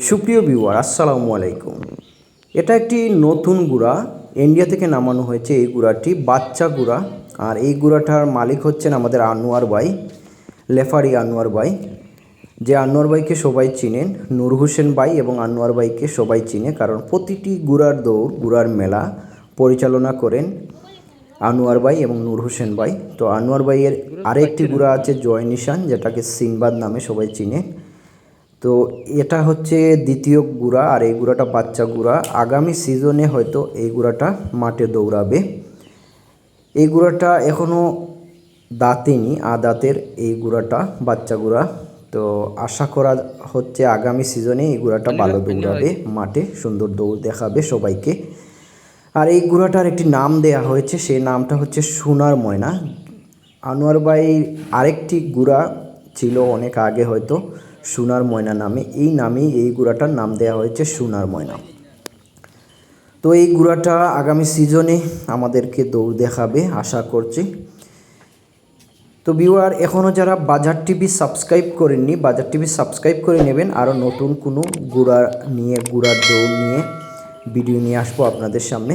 সুপ্রিয় ভিউয়ার, আসসালামু আলাইকুম। এটা একটি নতুন গুড়া। ইন্ডিয়া থেকে নামানো হয়েছে এই গুড়াটি, বাচ্চা গুড়া। আর এই গুড়াটার মালিক হচ্ছেন আমাদের আনোয়ার ভাই, লেফারি আনোয়ার ভাই। যে আনোয়ার ভাইকে সবাই চিনেন, নূর হোসেন ভাই এবং আনোয়ার ভাইকে সবাই চিনে, কারণ প্রতিটি গুড়ার দৌড়, গুড়ার মেলা পরিচালনা করেন আনোয়ার ভাই এবং নূর হোসেন ভাই। তো আনোয়ার ভাইয়ের আরেকটি গুড়া আছে জয় নিশান, যেটাকে সিনবাদ নামে সবাই চিনে। তো এটা হচ্ছে দ্বিতীয় গুড়া আর এই গুড়াটা বাচ্চা গুড়া। আগামী সিজনে হয়তো এই গুড়াটা মাঠে দৌড়াবে। এই গুড়াটা এখনও দাঁতেনি আ দাঁতের এই গুড়াটা বাচ্চা গুড়া। তো আশা করা হচ্ছে আগামী সিজনে এই গুড়াটা ভালো দৌড়াবে মাঠে সুন্দর দৌড় দেখাবে সবাইকে। আর এই গুড়াটার একটি নাম দেয়া হয়েছে সেই নামটা হচ্ছে সোনার ময়না। আনোয়ার ভাই আরেকটি গুড়া ছিল অনেক আগে হয়তো। সোনার ময়না নামে। এই নামেই এই গুড়াটার নাম দেওয়া হয়েছে সোনার ময়না। তো এই গুড়াটা আগামী সিজনে আমাদেরকে দৌড় দেখাবে, আশা করছি। তো ভিউয়ার এখনও যারা বাজার টিভি সাবস্ক্রাইব করেননি, বাজার টিভি সাবস্ক্রাইব করে নেবেন। আরও নতুন কোনো গুড়া নিয়ে, গুড়ার দৌড় নিয়ে ভিডিও নিয়ে আসব আপনাদের সামনে।